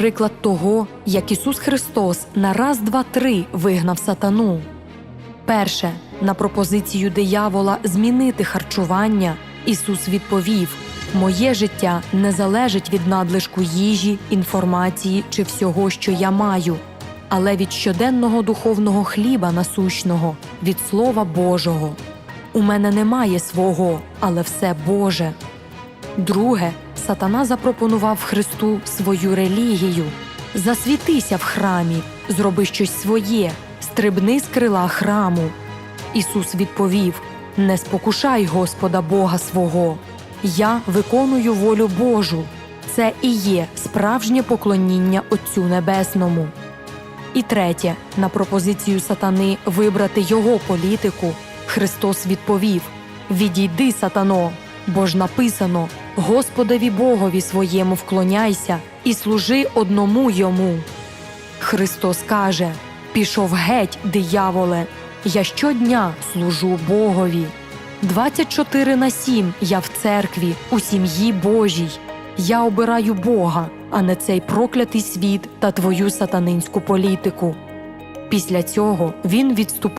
приклад того, як Ісус Христос на раз, два, три вигнав сатану. Перше, на пропозицію диявола змінити харчування, Ісус відповів: Моє життя не залежить від надлишку їжі, інформації чи всього, що я маю, але від щоденного духовного хліба насущного, від Слова Божого. У мене немає свого, але все Боже. Друге, сатана запропонував Христу свою релігію. Засвітися в храмі, зроби щось своє, стрибни з крила храму. Ісус відповів: Не спокушай Господа Бога свого. Я виконую волю Божу. Це і є справжнє поклоніння Отцю Небесному. І третє, на пропозицію сатани вибрати його політику, Христос відповів: Відійди, сатано, бо ж написано: Господові Богові своєму вклоняйся і служи одному йому. Христос каже: Пішов геть, дияволе, я щодня служу Богові. 24 на 7 я в церкві, у сім'ї Божій. Я обираю Бога, а не цей проклятий світ та твою сатанинську політику. Після цього він відступив.